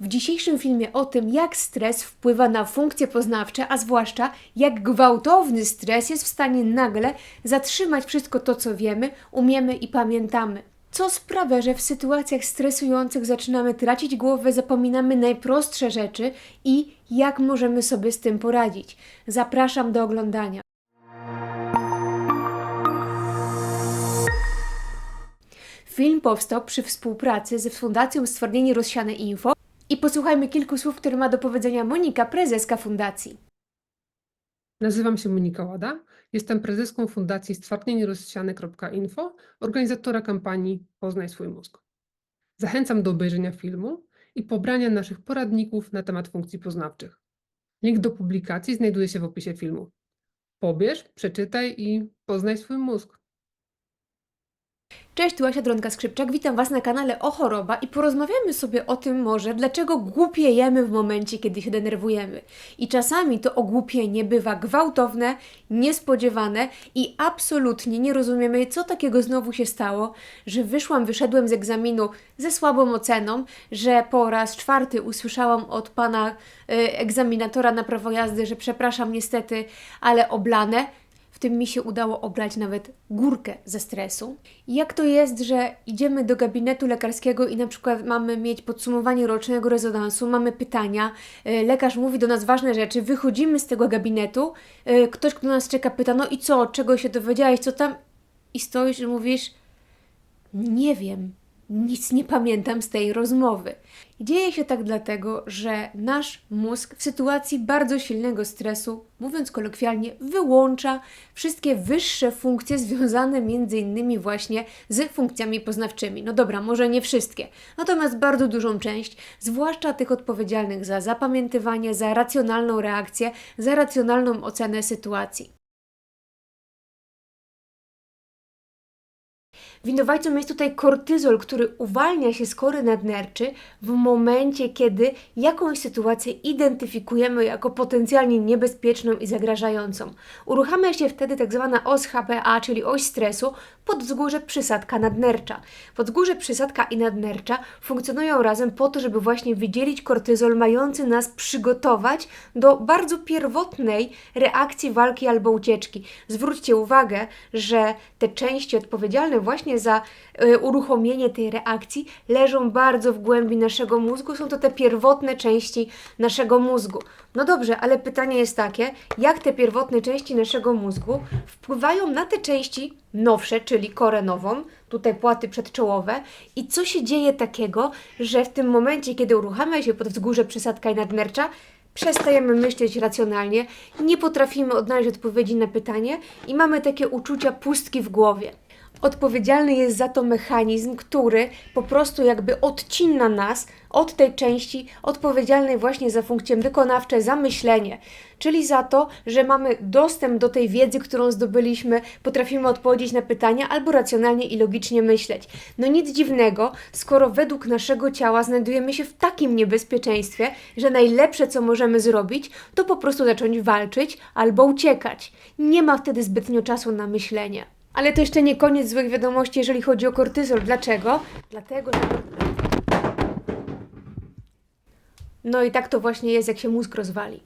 w dzisiejszym filmie o tym, jak stres wpływa na funkcje poznawcze, a zwłaszcza jak gwałtowny stres jest w stanie nagle zatrzymać wszystko to, co wiemy, umiemy i pamiętamy. Co sprawia, że w sytuacjach stresujących zaczynamy tracić głowę, zapominamy najprostsze rzeczy i jak możemy sobie z tym poradzić. Zapraszam do oglądania. Film powstał przy współpracy ze Fundacją Stwardnienie Rozsiane Info i posłuchajmy kilku słów, które ma do powiedzenia Monika, prezeska fundacji. Nazywam się Monika Łada, jestem prezeską Fundacji stwardnienierozsiane.info, organizatora kampanii Poznaj swój mózg. Zachęcam do obejrzenia filmu i pobrania naszych poradników na temat funkcji poznawczych. Link do publikacji znajduje się w opisie filmu. Pobierz, przeczytaj i poznaj swój mózg. Cześć, tu Asia Dronka-Skrzypczak, witam Was na kanale O Choroba i porozmawiamy sobie o tym może, dlaczego głupiejemy w momencie, kiedy się denerwujemy. I czasami to ogłupienie bywa gwałtowne, niespodziewane i absolutnie nie rozumiemy, co takiego znowu się stało, że wyszłam, wyszedłem z egzaminu ze słabą oceną, że po raz czwarty usłyszałam od Pana y, egzaminatora na prawo jazdy, że przepraszam niestety, ale oblane, tym mi się udało obrać nawet górkę ze stresu. Jak to jest, że idziemy do gabinetu lekarskiego i na przykład mamy mieć podsumowanie rocznego rezonansu, mamy pytania, y, lekarz mówi do nas ważne rzeczy, wychodzimy z tego gabinetu, y, ktoś, kto nas czeka, pyta, no i co, czego się dowiedziałeś, co tam? I stoisz i mówisz, nie wiem, nic nie pamiętam z tej rozmowy. Dzieje się tak dlatego, że nasz mózg w sytuacji bardzo silnego stresu, mówiąc kolokwialnie, wyłącza wszystkie wyższe funkcje związane innymi właśnie z funkcjami poznawczymi. No dobra, może nie wszystkie, natomiast bardzo dużą część, zwłaszcza tych odpowiedzialnych za zapamiętywanie, za racjonalną reakcję, za racjonalną ocenę sytuacji. Winowajcą jest tutaj kortyzol, który uwalnia się z kory nadnerczy w momencie, kiedy jakąś sytuację identyfikujemy jako potencjalnie niebezpieczną i zagrażającą. Uruchamia się wtedy tak zwana os HPA, czyli oś stresu, podzgórze przysadka nadnercza. Podzgórze przysadka i nadnercza funkcjonują razem po to, żeby właśnie wydzielić kortyzol mający nas przygotować do bardzo pierwotnej reakcji walki albo ucieczki. Zwróćcie uwagę, że te części odpowiedzialne właśnie za y, uruchomienie tej reakcji leżą bardzo w głębi naszego mózgu. Są to te pierwotne części naszego mózgu. No dobrze, ale pytanie jest takie, jak te pierwotne części naszego mózgu wpływają na te części nowsze, czyli korę nową, tutaj płaty przedczołowe i co się dzieje takiego, że w tym momencie, kiedy uruchamia się podwzgórze przysadka i nadnercza, przestajemy myśleć racjonalnie, nie potrafimy odnaleźć odpowiedzi na pytanie i mamy takie uczucia pustki w głowie. Odpowiedzialny jest za to mechanizm, który po prostu jakby odcina nas od tej części odpowiedzialnej właśnie za funkcje wykonawcze, za myślenie, czyli za to, że mamy dostęp do tej wiedzy, którą zdobyliśmy, potrafimy odpowiedzieć na pytania albo racjonalnie i logicznie myśleć. No nic dziwnego, skoro według naszego ciała znajdujemy się w takim niebezpieczeństwie, że najlepsze co możemy zrobić, to po prostu zacząć walczyć albo uciekać. Nie ma wtedy zbytnio czasu na myślenie. Ale to jeszcze nie koniec złych wiadomości, jeżeli chodzi o kortyzol. Dlaczego? Dlatego, że. No i tak to właśnie jest, jak się mózg rozwali.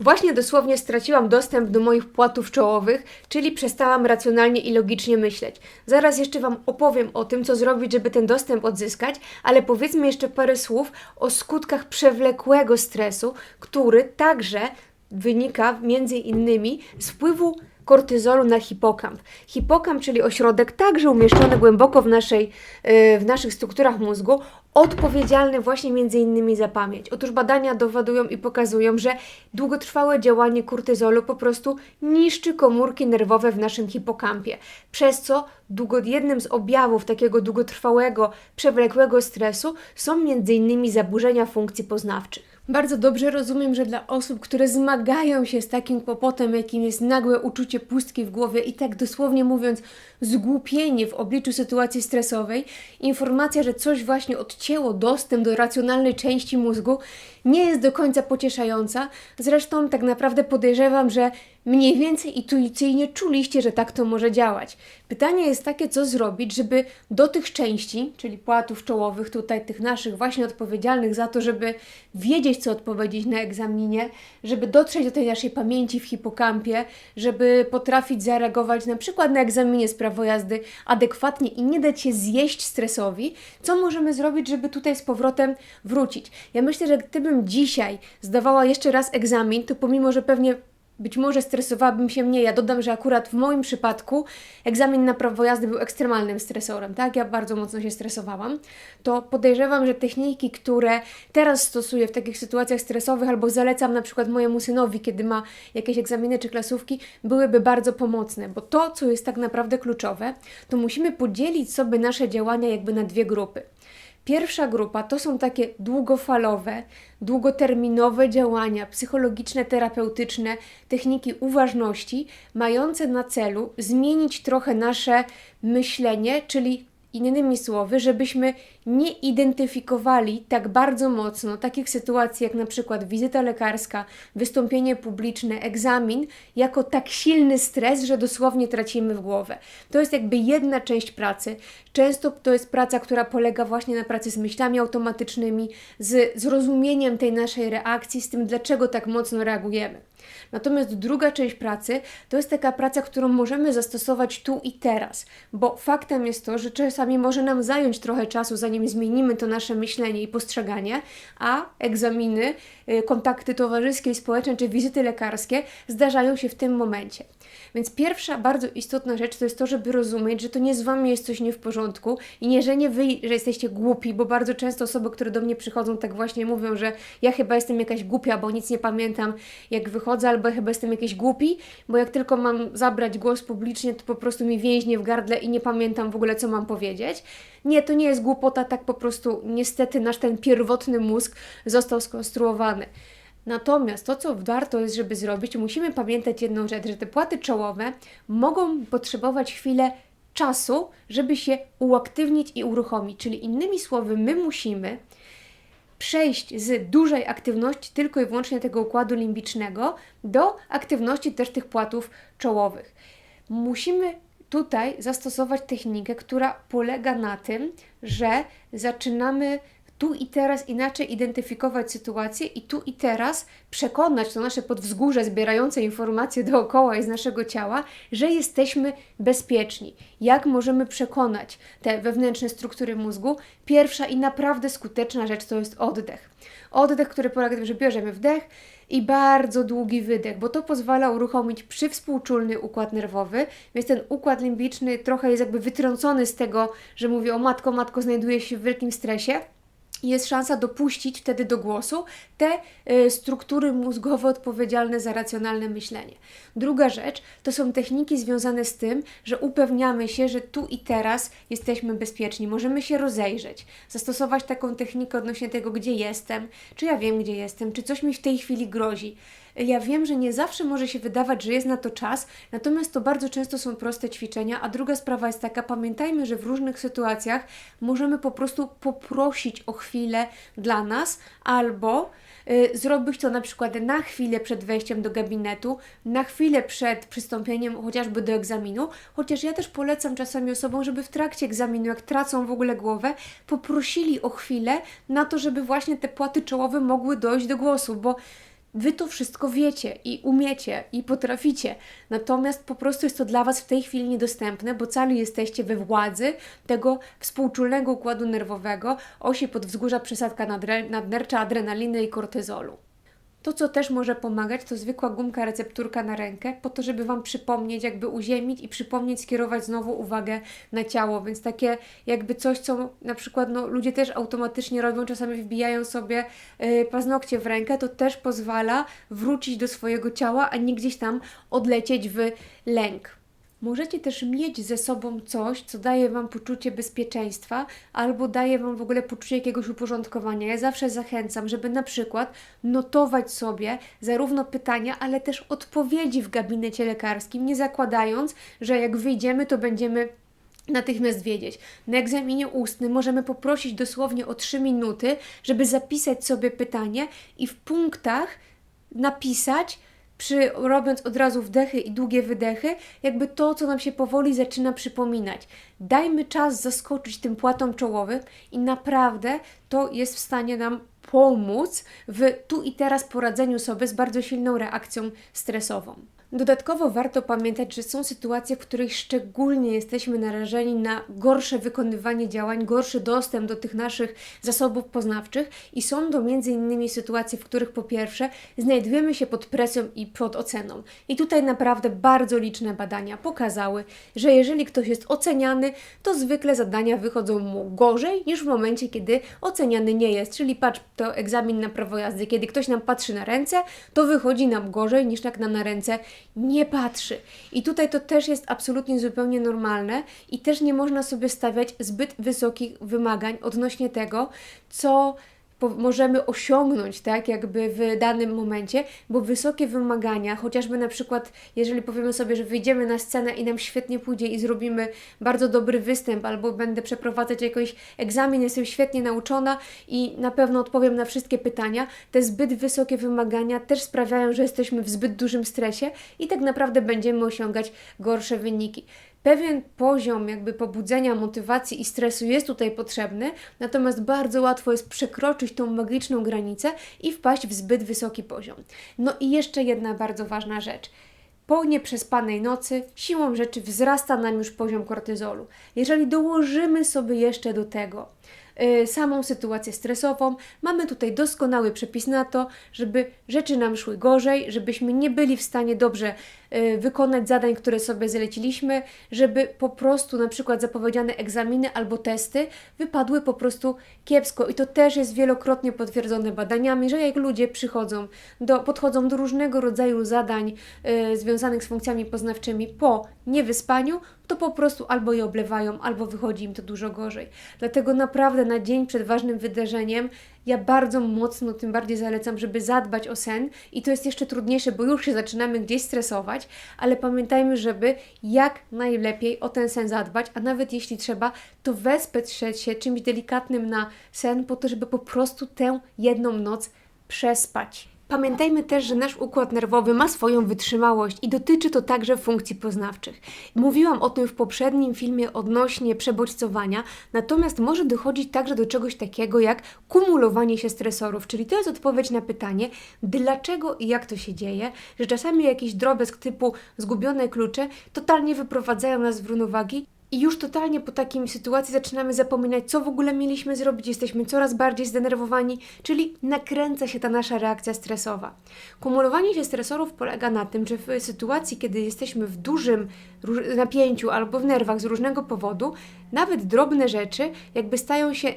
Właśnie dosłownie straciłam dostęp do moich płatów czołowych, czyli przestałam racjonalnie i logicznie myśleć. Zaraz jeszcze Wam opowiem o tym, co zrobić, żeby ten dostęp odzyskać, ale powiedzmy jeszcze parę słów o skutkach przewlekłego stresu, który także wynika między innymi z wpływu kortyzolu na hipokamp. Hipokamp, czyli ośrodek także umieszczony głęboko w, naszej, yy, w naszych strukturach mózgu, odpowiedzialny właśnie między innymi za pamięć. Otóż badania dowodują i pokazują, że długotrwałe działanie kortyzolu po prostu niszczy komórki nerwowe w naszym hipokampie, przez co długo, jednym z objawów takiego długotrwałego, przewlekłego stresu są między innymi zaburzenia funkcji poznawczych. Bardzo dobrze rozumiem, że dla osób, które zmagają się z takim kłopotem, jakim jest nagłe uczucie pustki w głowie i tak dosłownie mówiąc, zgłupienie w obliczu sytuacji stresowej, informacja, że coś właśnie odcięło dostęp do racjonalnej części mózgu, nie jest do końca pocieszająca. Zresztą tak naprawdę podejrzewam, że mniej więcej intuicyjnie czuliście, że tak to może działać. Pytanie jest takie, co zrobić, żeby do tych części, czyli płatów czołowych, tutaj tych naszych właśnie odpowiedzialnych za to, żeby wiedzieć, co odpowiedzieć na egzaminie, żeby dotrzeć do tej naszej pamięci w hipokampie, żeby potrafić zareagować na przykład na egzaminie z prawo jazdy adekwatnie i nie dać się zjeść stresowi, co możemy zrobić, żeby tutaj z powrotem wrócić. Ja myślę, że gdybym dzisiaj zdawała jeszcze raz egzamin, to pomimo, że pewnie być może stresowałabym się mniej. Ja dodam, że akurat w moim przypadku egzamin na prawo jazdy był ekstremalnym stresorem, tak? Ja bardzo mocno się stresowałam. To podejrzewam, że techniki, które teraz stosuję w takich sytuacjach stresowych albo zalecam na przykład mojemu synowi, kiedy ma jakieś egzaminy czy klasówki, byłyby bardzo pomocne, bo to, co jest tak naprawdę kluczowe, to musimy podzielić sobie nasze działania jakby na dwie grupy. Pierwsza grupa to są takie długofalowe, długoterminowe działania psychologiczne, terapeutyczne, techniki uważności, mające na celu zmienić trochę nasze myślenie, czyli innymi słowy, żebyśmy nie identyfikowali tak bardzo mocno takich sytuacji jak na przykład wizyta lekarska, wystąpienie publiczne, egzamin, jako tak silny stres, że dosłownie tracimy w głowę. To jest jakby jedna część pracy. Często to jest praca, która polega właśnie na pracy z myślami automatycznymi, z zrozumieniem tej naszej reakcji, z tym, dlaczego tak mocno reagujemy. Natomiast druga część pracy to jest taka praca, którą możemy zastosować tu i teraz, bo faktem jest to, że czasami może nam zająć trochę czasu, zanim zmienimy to nasze myślenie i postrzeganie, a egzaminy, y, kontakty towarzyskie i społeczne czy wizyty lekarskie zdarzają się w tym momencie. Więc pierwsza bardzo istotna rzecz to jest to, żeby rozumieć, że to nie z Wami jest coś nie w porządku i nie, że nie Wy, że jesteście głupi, bo bardzo często osoby, które do mnie przychodzą, tak właśnie mówią, że ja chyba jestem jakaś głupia, bo nic nie pamiętam, jak wychodzę, albo chyba jestem jakiś głupi, bo jak tylko mam zabrać głos publicznie, to po prostu mi więźnie w gardle i nie pamiętam w ogóle, co mam powiedzieć. Nie, to nie jest głupota, tak po prostu niestety nasz ten pierwotny mózg został skonstruowany. Natomiast to, co warto jest, żeby zrobić, musimy pamiętać jedną rzecz, że te płaty czołowe mogą potrzebować chwilę czasu, żeby się uaktywnić i uruchomić. Czyli innymi słowy, my musimy przejść z dużej aktywności tylko i wyłącznie tego układu limbicznego do aktywności też tych płatów czołowych. Musimy tutaj zastosować technikę, która polega na tym, że zaczynamy tu i teraz inaczej identyfikować sytuację i tu i teraz przekonać to nasze podwzgórze zbierające informacje dookoła i z naszego ciała, że jesteśmy bezpieczni. Jak możemy przekonać te wewnętrzne struktury mózgu? Pierwsza i naprawdę skuteczna rzecz to jest oddech. Oddech, który polega tym, że bierzemy wdech i bardzo długi wydech, bo to pozwala uruchomić przywspółczulny układ nerwowy, więc ten układ limbiczny trochę jest jakby wytrącony z tego, że mówię o matko, matko znajduje się w wielkim stresie jest szansa dopuścić wtedy do głosu te y, struktury mózgowe odpowiedzialne za racjonalne myślenie. Druga rzecz to są techniki związane z tym, że upewniamy się, że tu i teraz jesteśmy bezpieczni. Możemy się rozejrzeć, zastosować taką technikę odnośnie tego, gdzie jestem, czy ja wiem, gdzie jestem, czy coś mi w tej chwili grozi. Ja wiem, że nie zawsze może się wydawać, że jest na to czas, natomiast to bardzo często są proste ćwiczenia. A druga sprawa jest taka: pamiętajmy, że w różnych sytuacjach możemy po prostu poprosić o chwilę dla nas albo y, zrobić to na przykład na chwilę przed wejściem do gabinetu, na chwilę przed przystąpieniem chociażby do egzaminu. Chociaż ja też polecam czasami osobom, żeby w trakcie egzaminu, jak tracą w ogóle głowę, poprosili o chwilę na to, żeby właśnie te płaty czołowe mogły dojść do głosu, bo Wy to wszystko wiecie i umiecie i potraficie, natomiast po prostu jest to dla Was w tej chwili niedostępne, bo cali jesteście we władzy tego współczulnego układu nerwowego, osi podwzgórza przysadka nadre- nadnercza, adrenaliny i kortyzolu. To, co też może pomagać, to zwykła gumka recepturka na rękę, po to, żeby Wam przypomnieć, jakby uziemić i przypomnieć, skierować znowu uwagę na ciało. Więc takie jakby coś, co na przykład no, ludzie też automatycznie robią, czasami wbijają sobie yy, paznokcie w rękę, to też pozwala wrócić do swojego ciała, a nie gdzieś tam odlecieć w lęk. Możecie też mieć ze sobą coś, co daje Wam poczucie bezpieczeństwa albo daje Wam w ogóle poczucie jakiegoś uporządkowania. Ja zawsze zachęcam, żeby na przykład notować sobie zarówno pytania, ale też odpowiedzi w gabinecie lekarskim, nie zakładając, że jak wyjdziemy, to będziemy natychmiast wiedzieć. Na egzaminie ustnym możemy poprosić dosłownie o 3 minuty, żeby zapisać sobie pytanie i w punktach napisać, przy, robiąc od razu wdechy i długie wydechy, jakby to, co nam się powoli zaczyna przypominać. Dajmy czas zaskoczyć tym płatom czołowym i naprawdę to jest w stanie nam pomóc w tu i teraz poradzeniu sobie z bardzo silną reakcją stresową. Dodatkowo warto pamiętać, że są sytuacje, w których szczególnie jesteśmy narażeni na gorsze wykonywanie działań, gorszy dostęp do tych naszych zasobów poznawczych i są to między innymi sytuacje, w których po pierwsze znajdujemy się pod presją i pod oceną. I tutaj naprawdę bardzo liczne badania pokazały, że jeżeli ktoś jest oceniany, to zwykle zadania wychodzą mu gorzej niż w momencie, kiedy oceniany nie jest. Czyli patrz, to egzamin na prawo jazdy, kiedy ktoś nam patrzy na ręce, to wychodzi nam gorzej niż jak nam na ręce nie patrzy. I tutaj to też jest absolutnie zupełnie normalne i też nie można sobie stawiać zbyt wysokich wymagań odnośnie tego, co możemy osiągnąć, tak, jakby w danym momencie, bo wysokie wymagania, chociażby na przykład, jeżeli powiemy sobie, że wyjdziemy na scenę i nam świetnie pójdzie i zrobimy bardzo dobry występ, albo będę przeprowadzać jakiś egzamin, jestem świetnie nauczona i na pewno odpowiem na wszystkie pytania, te zbyt wysokie wymagania też sprawiają, że jesteśmy w zbyt dużym stresie i tak naprawdę będziemy osiągać gorsze wyniki pewien poziom jakby pobudzenia, motywacji i stresu jest tutaj potrzebny, natomiast bardzo łatwo jest przekroczyć tą magiczną granicę i wpaść w zbyt wysoki poziom. No i jeszcze jedna bardzo ważna rzecz. Po nieprzespanej nocy siłą rzeczy wzrasta nam już poziom kortyzolu. Jeżeli dołożymy sobie jeszcze do tego y, samą sytuację stresową, mamy tutaj doskonały przepis na to, żeby rzeczy nam szły gorzej, żebyśmy nie byli w stanie dobrze wykonać zadań, które sobie zleciliśmy, żeby po prostu na przykład zapowiedziane egzaminy albo testy wypadły po prostu kiepsko. I to też jest wielokrotnie potwierdzone badaniami, że jak ludzie przychodzą do, podchodzą do różnego rodzaju zadań y, związanych z funkcjami poznawczymi po niewyspaniu, to po prostu albo je oblewają, albo wychodzi im to dużo gorzej. Dlatego naprawdę na dzień przed ważnym wydarzeniem ja bardzo mocno tym bardziej zalecam, żeby zadbać o sen i to jest jeszcze trudniejsze, bo już się zaczynamy gdzieś stresować, ale pamiętajmy, żeby jak najlepiej o ten sen zadbać, a nawet jeśli trzeba, to wespać się czymś delikatnym na sen po to, żeby po prostu tę jedną noc przespać. Pamiętajmy też, że nasz układ nerwowy ma swoją wytrzymałość i dotyczy to także funkcji poznawczych. Mówiłam o tym w poprzednim filmie odnośnie przebodźcowania, natomiast może dochodzić także do czegoś takiego jak kumulowanie się stresorów, czyli to jest odpowiedź na pytanie, dlaczego i jak to się dzieje, że czasami jakiś drobiazg typu zgubione klucze totalnie wyprowadzają nas z równowagi i już totalnie po takiej sytuacji zaczynamy zapominać, co w ogóle mieliśmy zrobić, jesteśmy coraz bardziej zdenerwowani, czyli nakręca się ta nasza reakcja stresowa. Kumulowanie się stresorów polega na tym, że w sytuacji, kiedy jesteśmy w dużym napięciu albo w nerwach z różnego powodu, nawet drobne rzeczy jakby stają się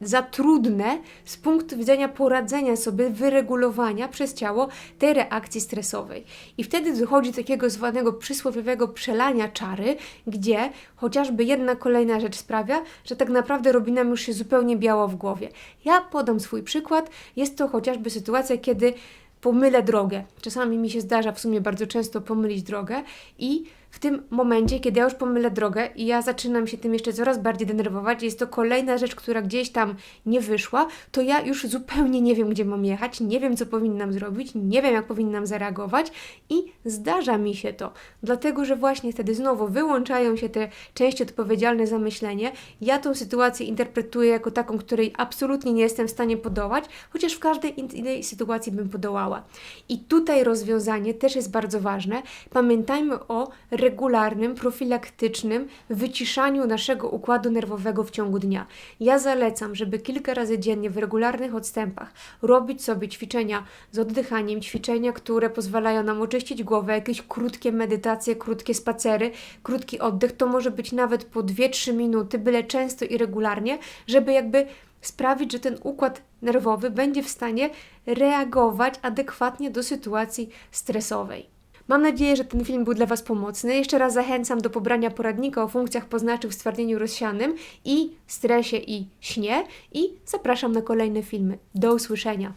za trudne z punktu widzenia poradzenia sobie, wyregulowania przez ciało tej reakcji stresowej. I wtedy dochodzi do takiego zwanego przysłowiowego przelania czary, gdzie chociażby jedna kolejna rzecz sprawia, że tak naprawdę robi nam już się zupełnie biało w głowie. Ja podam swój przykład. Jest to chociażby sytuacja, kiedy pomylę drogę. Czasami mi się zdarza w sumie bardzo często pomylić drogę i w tym momencie, kiedy ja już pomylę drogę i ja zaczynam się tym jeszcze coraz bardziej denerwować, jest to kolejna rzecz, która gdzieś tam nie wyszła, to ja już zupełnie nie wiem, gdzie mam jechać, nie wiem, co powinnam zrobić, nie wiem, jak powinnam zareagować i zdarza mi się to, dlatego że właśnie wtedy znowu wyłączają się te części odpowiedzialne za myślenie. Ja tą sytuację interpretuję jako taką, której absolutnie nie jestem w stanie podołać, chociaż w każdej in- innej sytuacji bym podołała. I tutaj rozwiązanie też jest bardzo ważne. Pamiętajmy o regularnym, profilaktycznym wyciszaniu naszego układu nerwowego w ciągu dnia. Ja zalecam, żeby kilka razy dziennie w regularnych odstępach robić sobie ćwiczenia z oddychaniem, ćwiczenia, które pozwalają nam oczyścić głowę, jakieś krótkie medytacje, krótkie spacery, krótki oddech. To może być nawet po 2-3 minuty, byle często i regularnie, żeby jakby sprawić, że ten układ nerwowy będzie w stanie reagować adekwatnie do sytuacji stresowej. Mam nadzieję, że ten film był dla Was pomocny. Jeszcze raz zachęcam do pobrania poradnika o funkcjach poznawczych w stwardnieniu rozsianym i stresie i śnie i zapraszam na kolejne filmy. Do usłyszenia.